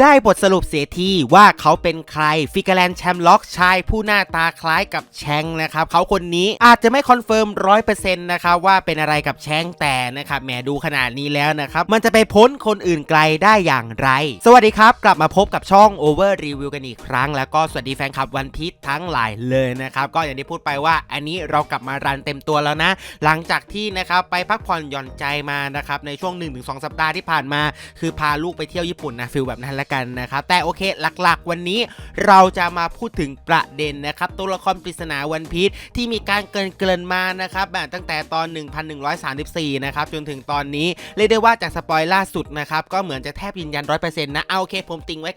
ได้บทสรุปเสียทีว่าเขาเป็นใครฟิกาแลนแชมป์ล็อกชายผู้หน้าตาคล้ายกับแชงนะครับเขาคนนี้อาจจะไม่คอนเฟิร์มร้อยเปอร์เซ็นต์นะครับว่าเป็นอะไรกับแชงแต่นะครับแหมดูขนาดนี้แล้วนะครับมันจะไปพ้นคนอื่นไกลได้อย่างไร สวัสดีครับ กลับมาพบกับช่อง Over Review กันอีกครั้ง แล้วก็สวัสดีแฟนคลับวันพี e ทั้งหลายเลยนะครับก็อย่างที่พูดไปว่าอันนี้เรากลับมารันเต็มตัวแล้วนะ หลังจากที่นะครับไปพักผ่อนหย่อนใจมานะครับในช่วง 1-2 สัปดาห์ที่ผ่านมา คือพาลูกไปเที่ยวญี่ปุ่นนะฟิลแบบนั้นละกันนะครับ แต่โอเคหลักๆ วันนี้เราจะมาพูดถึงประเด็นนะครับ ตัวละครปริศนาวันพี e ที่มีการเกินเกินๆมานะครับแบบตั้งแต่ตอน 1134 นะครับ จนถึงตอนนี้ เรียกได้ว่าจากสปอยล่าสุดนะครับ ก็เหมือนจะแทบยืนยัน 100%นะเอาโอเคผมติงไว้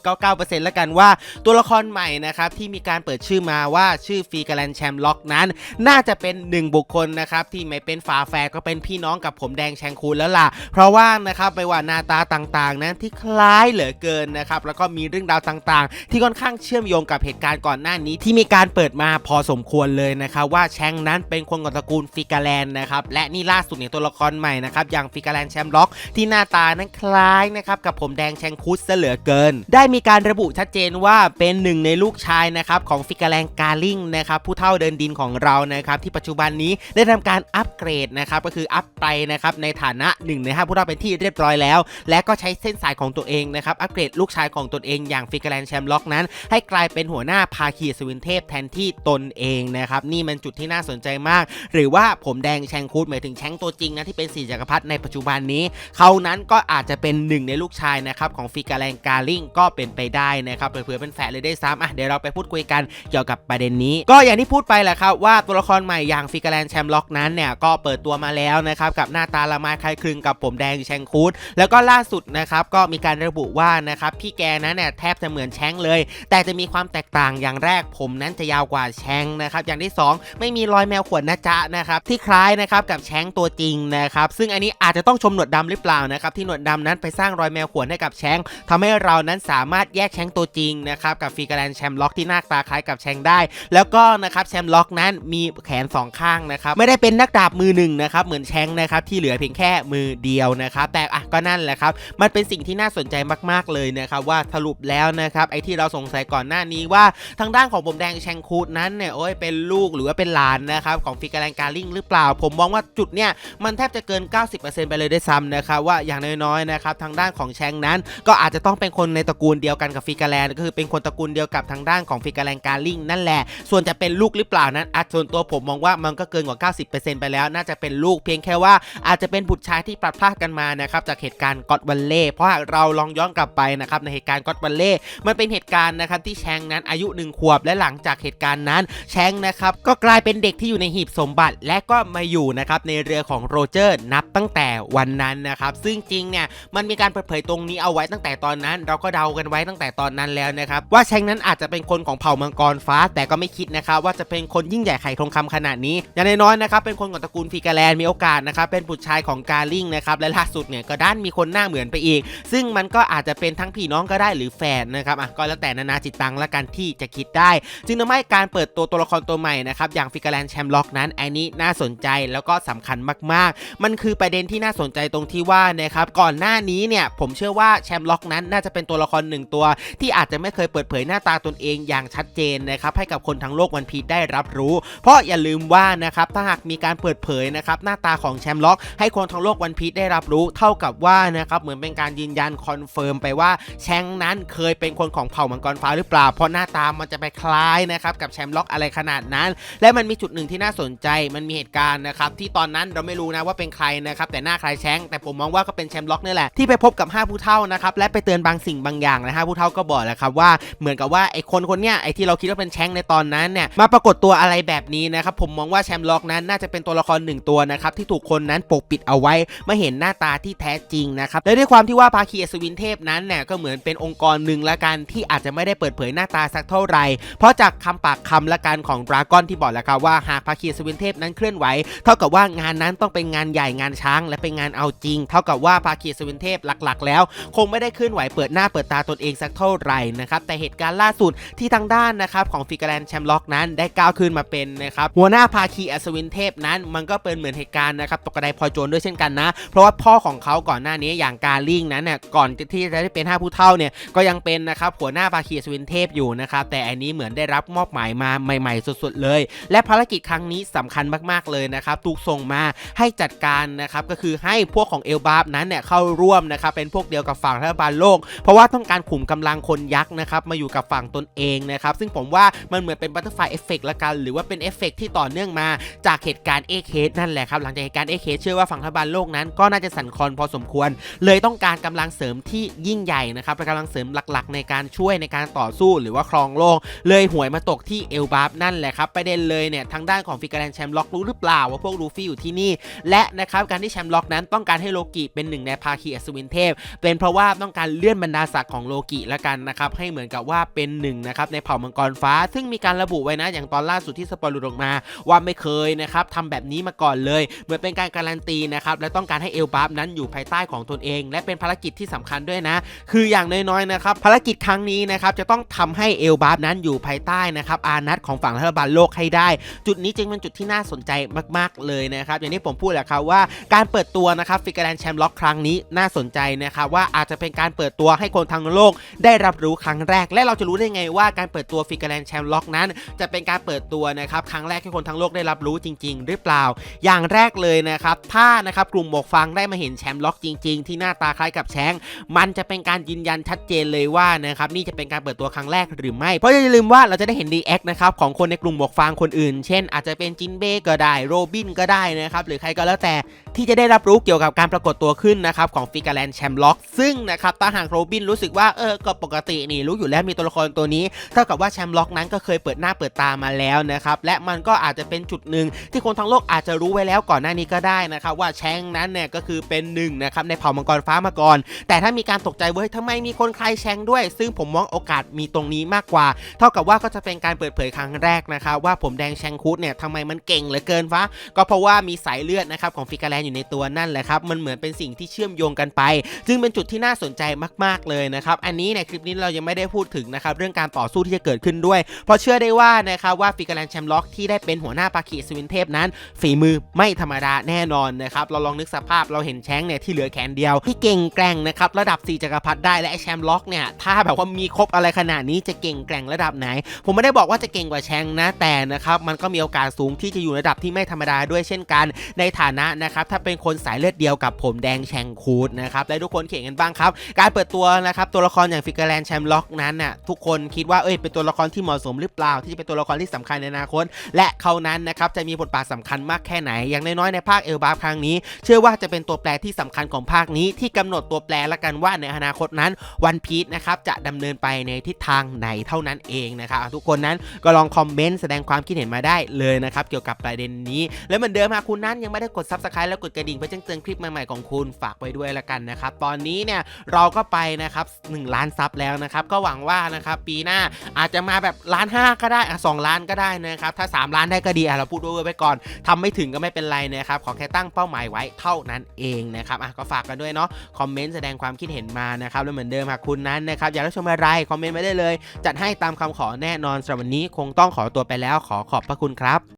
99.99%แล้วกันว่า ตัวละครใหม่นะครับที่มีการเปิดชื่อมาว่าชื่อฟีกาแลนแชมล็อกนั้น น่าจะเป็นหนึ่งบุคคลนะครับที่ไม่เป็นฝาแฝดก็เป็นพี่น้องกับผมแดงแชงคูลแล้วล่ะ เพราะว่านะครับไม่ว่าหน้าตาต่างๆนั้นที่คล้ายเหลือเกินนะครับแล้วก็มีเรื่องราวต่างๆ ที่ค่อนข้างเชื่อมโยงกับเหตุการณ์ก่อนหน้านี้ที่มีการเปิดมาพอสมควรเลยนะครับว่าแชงนั้นเป็นคนของตระกูลฟิกาแลนนะครับและนี่ล่าสุดเนี่ยตัวละครใหม่นะครับอย่างฟิกาแลนแชมล็อก ที่หน้าตานั้นคล้ายนะครับกับผมแดงแชงคุสเหลือเกิน ได้มีการระบุชัดเจนว่าเป็นหนึ่งในลูกชายนะครับของฟิกาแลนกาลิงนะครับผู้เท่าเดินดินของเรานะครับที่ปัจจุบันนี้ได้ทำการอัปเกรดนะครับก็คืออัปไปนะครับในฐานะหนึ่งในห้าผู้เท่าเป็นที่เรียบร้อยแล้ว และก็ใช้เส้นสายของตัวเองนะครับอัปเกรดลูกชายของตนเองอย่างฟิกาแลนแชมล็อกนั้น ให้กลายเป็นหัวหน้าภาคีสวินเทพแทนที่ตนเองนะครับนี่มันจุดที่น่าสนใจมาก หรือว่าผมแดงแชงคูดหมายถึงแชงตัวจริงนะที่เป็นสี่จักรพรรดิในปัจจุบันนี้ เขานั้นก็อาจจะเป็นหนึ่งในลูกชายนะครับของฟิกาแลนกาลิงก็เป็นไปได้นะครับเผื่อเป็นแฝดเลยได้ซ้ำอะเดี๋ยวเราไปพูดคุยกันเกี่ยวกับประเด็นนี้ ก็อย่างที่พูดไปแหละครับว่าตัวละครใหม่อย่างฟิกาแลนแชมล็อกนั้นเนี่ยก็เปิดตัวมาแล้วนะครับกับหน้าตาละไมคล้ายคลึงกับผมแดงแชงคูดแล้วก็ล่าสุดนะครับก็มีการระบุว่านะครับพี่แกนั้นเนี่ยแทบจะเหมือนแชงเลย แต่จะมีความแตกต่างอย่างแรกผมนั้นจะยาวกว่าแชงนะครับอย่างที่สองไม่มีรอยแมวขวนนะจ๊ะนะครับที่คล้ายนะครับกับแชงตัวจริงนะครับซึ่งอันนี้อาจจะต้องชมหนวดดำหรือเปล่านะครับที่หนวดดำนั้นไปสร้างรอยแมวขวนให้กับแชงทำให้เรานั้นสามารถแยกแชงตัวจริงนะครับกับฟิกาแลนแชมล็อกที่หน้าตาคล้ายกับแชงได้ แล้วก็นะครับแชมล็อกนั้นมีแขนสองข้างนะครับไม่ได้เป็นนักดาบมือหนึ่งนะครับเหมือนแชงนะครับที่เหลือเพียงแค่มือเดียวนะครับแต่อะก็นั่นแหละครับมันเป็นสิ่งที่น่าสนใจมากๆเลยนะครับว่าสรุปแล้วนะครับไอ้ที่เราสงสัยก่อนหน้านี้ว่าทางด้านของผมแดงแชงคูดนั้นเนี่ยโอ้ยเป็นลูกหรือว่าเป็นหลานนะครับของฟิกาแลนการลิงหรือเปล่า ผมมองว่าจุดเนี่ยมันแทบจะเกิน 90%ไปเลยได้ซ้ำนะครับว่าอย่างน้อยๆนะครับทางด้านของแชงนั้น ก็อาจจะต้องเป็นคนในตระกูลเดียวกันกับฟิกาแลนก็คือเป็นคนตระกูลเดียวกับทางด้านของฟิกาแลนการลิงนั่นแหละ ส่วนจะเป็นลูกหรือเปล่านั้นอาส่วนตัวผมมองว่ามันก็เกินกว่า 90%ไปแล้ว น่าจะเป็นลูกเพียงแค่ว่าอาจจะเป็นบุตรชายที่พลัดพรากกันมานะครับจากเหตุการณ์ก็อตวันเล่เพราะหากเราลองย้อนกลับไปนะครับในเหตุการณ์ก็อตวันเล่มันเป็นเหตุการณ์นะครับที่แชงนั้นอายุหนึ่งขวบและหลังจากเหตุการณ์นั้น แชงนะครับก็กลายเป็นเด็กที่อยู่ในหีบสมบัติ และก็มาอยู่นะครับในเรือของโรเจอร์นับตั้งแต่วันนั้นนะครับซึ่งจริงเนี่ยมันมีการเปิดเผยตรงนี้เอาไว้ตั้งแต่ตอนนั้น เราก็เดากันไว้ตั้งแต่ตอนนั้นแล้วนะครับว่าแชงนั้นอาจจะเป็นคนของเผ่ามังกรฟ้า แต่ก็ไม่คิดนะครับว่าจะเป็นคนยิ่งใหญ่ไข่ทองคำขนาดนี้อย่างน้อยๆนะครับเป็นคนของตระกูลฟิกาแลนมีโอกาสนะครับเป็นบุตรชายของกาลิงนะครับและล่าสุดเนี่ยก็ด้านมีคนหน้าเหมือนไปอีก ซึ่งมันก็อาจจจะเป็นทั้งพี่น้องก็ได้หรือแฝดนะครับอะก็แล้วแต่นานาจิตตังละกันที่จะคิดได้ จึงทำให้การเปิดตัวตัวละครตัวใหม่นะครับอย่างฟิกาแลนแชมล็อกนั้นอันนี้น่าสนใจแล้วก็สำคัญมากๆ มันคือประเด็นที่น่าสนใจตรงที่ว่านะครับก่อนหน้านี้เนี่ยผมเชื่อว่าแชมล็อกนั้นน่าจะเป็นตัวละครหนึ่งตัว ที่อาจจะไม่เคยเปิดเผยหน้าตาตนเองอย่างชัดเจนนะครับให้กับคนทั้งโลกวันพีได้รับรู้ เพราะอย่าลืมว่านะครับถ้าหากมีการเปิดเผยนะครับหน้าตาของแชมล็อกให้คนทั้งโลกวันพีได้รับรู้ เท่ากับว่านะครับเหมือนเป็นการยืนยันคอนเฟิร์มไปว่าแชงนั้นเคยเป็นคนของเผ่ามังกรฟ้าหรือเปล่า เพราะหน้าตามันจะไปคล้ายนะครับกับแชมล็อกอะไรขนาดนั้น และมันมีจุดหนึ่งที่น่าสนใจมันมีเหตุการณ์นะครับที่ตอนนั้นเราไม่รู้นะว่าเป็นใครนะครับแต่หน้าคล้ายแชงแต่ผมมองว่าก็เป็นแชมล็อกนี่แหละที่ไปพบกับห้าผู้เท่านะครับและไปเตือนบางสิ่งบางอย่างนะฮะผู้เท่าก็บอกแหละครับว่าเหมือนกับว่าไอ้คนคนเนี้ยไอ้ที่เราคิดว่าเป็นแชงในตอนนั้นเนี่ยมาปรากฏตัวอะไรแบบนี้นะครับผมมองว่าแชมล็อกนั้นน่าจะเป็นตัวละครหนึ่งตัวนะครับที่ถูกคนนั้นปกปิดเอาไว้มาเห็นหน้าตาที่แท้จริงนะครับและด้วยความที่ว่าภาคีอัศวินเทพนั้นเนี่ยก็เหมือนเป็นองค์กรหนึ่งละกันที่อาจจะไม่ได้เปิดเผยหน้าตาสักเท่าไหร่ เพราะจากคำปากคำละกันของดราก้อนที่บอกแล้วครับว่าหากภาคีอัศวินเทพนั้นเคลื่อนไหว เท่ากับว่างานนั้นต้องเป็นงานใหญ่งานช้าง และเป็นงานเอาจริง เท่ากับว่าภาคีอัศวินเทพหลักๆ แล้ว คงไม่ได้เคลื่อนไหวเปิดหน้าเปิดตาตนเองสักเท่าไหร่นะครับแต่เหตุการณ์ล่าสุดที่ทางด้านนะครับของฟิกแลนแชมล็อกนั้นได้ก้าวขึ้นมาเป็นนะครับหัวหน้าภาคีอัศวินเทพนั้น มันก็เป็นเหมือนเหตุการณ์นะครับตกกระไดพลอยโจรด้วยเช่นกันนะ เพราะว่าพ่อของเขาก่อนหน้านี้อย่างกาลิงนั้นเนี่ยก่อนที่จะได้เป็นห้าผู้เท่าเนี่ยก็ยังเป็นนะครับหัวหน้าภาคีอัศวินเทพอยู่นะครับแต่อันนี้เหมือนได้รับมอบหมายมาใหม่ ๆสุดๆเลย และภารกิจครั้งนี้สำคัญมากๆเลยนะครับถูกส่งมาให้จัดการนะครับก็คือให้พวกของเอลบาร์นั้นเนี่ยเข้าร่วมนะครับเป็นพวกเดียวกับฝั่งรัฐบาลโลก เพราะว่าต้องการขุมกำลังคนยักษ์นะครับมาอยู่กับฝั่งตนเองนะครับซึ่งผมว่ามันเหมือนเป็นบัตเตอร์ไฟเอฟเฟกละกันหรือว่าเป็นเอฟเฟกที่ต่อเนื่องมาจากเหตุการณ์เอเคสนั่นแหละครับหลังจากเหตุการณ์เอเคสเชื่อว่าฝั่งรัฐบาลโลกนั้นก็น่าจะสั่นคลอนพอสมควร เลยต้องการกำลังเสริมที่ยิ่งใหญ่นะครับเป็นกำลังเสริมหลักๆ ในการช่วยในการต่อสู้หรือว่าครองโลก เลยหวยมาตกที่เอลบาร์นั่นแหละครับประเด็นเลยเนี่ยทางด้านของฟิกาแลนแชมป์ล็อกรู้หรือเปล่าว่าพวกลูฟี่อยู่ที่นี่ และนะครับการที่แชมป์ล็อกนั้นต้องการให้โลกิเป็นหนึ่งในภาคีอัศวินเทพ เป็นเพราะว่าต้องการเลื่อนบรรดาศักดิ์ของโลกิละกันนะครับให้เหมือนกับว่าเป็นหนึ่งนะครับในเผ่ามังกรฟ้า ซึ่งมีการระบุไว้นะอย่างตอนล่าสุดที่สปอยล์หลุดออกมาว่าไม่เคยนะครับทำแบบนี้มาก่อนเลย เหมือนเป็นการการันตีนะครับและต้องการให้เอลบาร์นั้นอยู่ภายใต้ของตนเอง และเป็นภารกิจที่สำคัญด้วยนะ คืออย่างน้อยๆนะครับภารกิจครั้งนี้นะครับจะต้องทำให้เอลบาร์นั้นอยู่ภายใต้นะครับอานัตของฝั่งรัฐบาลโลกให้ได้ จุดนี้จึงเป็นจุดที่น่าสนใจมากๆเลยนะครับอย่างที่ผมพูดแหละครับว่าการเปิดตัวนะครับฟิกแลนแชมป์ล็อกครั้งนี้น่าสนใจนะครับว่าอาจจะเป็นการเปิดตัวให้คนทั้งโลก ได้รับรู้ครั้งแรก และเราจะรู้ได้ไงว่าการเปิดตัวฟิกแลนแชมป์ล็อกนั้น จะเป็นการเปิดตัวนะครับครั้งแรกให้คนทั้งโลกได้รับรู้จริง ๆ หรือเปล่า อย่างแรกเลยนะครับถ้านะครับกลุ่มหมวกฟางได้มาเห็นแชมป์ล็อกจริง ๆ ที่หน้าตาคล้ายกับแชงมันจะเป็นการยืนยันชัดเจนเลยว่านะครับนี่จะเป็นการเปิดตัวครั้งแรกหรือไม่ เพราะอย่าลืมว่าเราจะได้เห็นรีแอคนะครับของคนในกลุ่มหมวกฟางคนอื่น เช่น อาจจะเป็นจินเบ้ก็ได้โรบินก็ได้นะครับหรือใครก็แล้วแต่ที่จะได้รับรู้เกี่ยวกับการปรากฏตัวขึ้นนะครับของฟิกาแลนแชมล็อกซึ่งนะครับถ้าหากโรบินรู้สึกว่าเออก็ปกตินี่รู้อยู่แล้วมีตัวละครตัวนี้เท่ากับว่าแชมล็อกนั้นก็เคยเปิดหน้าเปิดตามาแล้วนะครับและมันก็อาจจะเป็นจุดหนึ่งที่คนทั้งโลกอาจจะรู้ไว้แล้วก่อนหน้านี้ก็ได้นะครับว่าแชงนั้นเนี่ยก็คือเป็นหนึ่งนะครับในเผ่ามังกรฟ้ามาก่อนแต่ถ้ามีการตกใจเว้ยทำไมมีคนคลายแชงด้วย ซึ่งผมมองโอกาสมีตรงนี้มากกว่า เท่ากับว่าก็จะเป็นการเปิดเผยครั้งแรกนะครับว่าผมแดงแชงคุดเนี่ยทำไมมันเก่งเหลือเกินวะก็เพราะว่ามีสายเลือดนะครับของฟิกาแลนอยู่ในตัวนั่นแหละครับมันเหมือนเป็นสิ่งที่เชื่อมโยงกันไปซึ่งเป็นจุดที่น่าสนใจมาก ๆเลยนะครับอันนี้ในคลิปนี้เรายังไม่ได้พูดถึงนะครับเรื่องการต่อสู้ที่จะเกิดขึ้นด้วย เพราะเชื่อได้ว่านะครับว่าฟิกาแลนแชมป์ล็อกที่ได้เป็นหัวหน้าปากีสวินเทพนั้น ฝีมือไม่ธรรมดาแน่นอนนะครับเราลองนึกสภาพเราเห็นแชงเนี่ยที่เหลือแขนเดียวที่เก่งแกร่งนะครับระดับ4จักรพรรดิได้และแชมป์ล็อกเนี่ยถ้าแบบว่ามีครบอะไรขนาดนี้จะเก่งแกร่งระดับไหน ผมไม่ได้บอกว่าจะเก่งกว่าแชงนะแต่นะครับมันก็มีโอกาสสูงที่จะอยู่ระดับที่ไม่ธรรมดาด้วยเช่นกัน ในฐานะนะครับถ้าเป็นคนสายเลือดเดียวกับผมแดงแชงคูดนะครับและทุกคนเขียนกันบ้างครับการเปิดตัวนะครับตัวละครอย่างฟิกเกอร์แลนด์แชมป์ล็อกนั้นน่ะทุกคนคิดว่าเอ้ยเป็นตัวละครที่เหมาะสมหรือเปล่า ที่จะเป็นตัวละครที่สำคัญในอนาคตและเขานั้นนะครับจะมีบทบาทสำคัญมากแค่ไหน อย่างน้อยๆในภาคเอลบาร์ครั้งนี้ เชื่อว่าจะเป็นตัวแปรที่สำคัญของภาคนี้ที่กำหนดตัวแปรละกันว่าในอนาคตนั้นวันพีชนะครับจะดำเนินไปในทิศทางไหนเท่านั้นเองนะครับทุกคนนั้นก็ลองคอมเมนต์แสดงความคิดเห็นมาได้เลยนะครับเกี่ยวกับประเด็นนี้ และเหมือนเดิมหากคุณนั้นยังไม่ได้กด subscribe แล้วกดกระดิ่งเพื่อแจ้งเตือนคลิปใหม่ๆของคุณฝากไว้ด้วยละกันนะครับตอนนี้เนี่ยเราก็ไปนะครับ1ล้านซับแล้วนะครับก็หวังว่านะครับปีหน้าอาจจะมาแบบล้านห้าก็ได้อะสองล้านก็ได้นะครับถ้า 3 ล้านได้ก็ดีอะเราพูดด้วยไว้ก่อนทำไม่ถึงก็ไม่เป็นไรนะครับขอแค่ตั้งเป้าหมายไว้เท่านั้นเองนะครับอะก็ฝากกันด้วยเนาะคอมเมนต์แสดงความคิดเห็นมานะครับแล้วเหมือนเดิมหากคุณนั้นนะครับอยากรับชมอะไรคอมเมนต์มาได้เลย จัดให้ตามคำขอแน่นอนสำหรับวันนี้คงต้องขอตัวไปแล้วขอขอบพระคุณครับ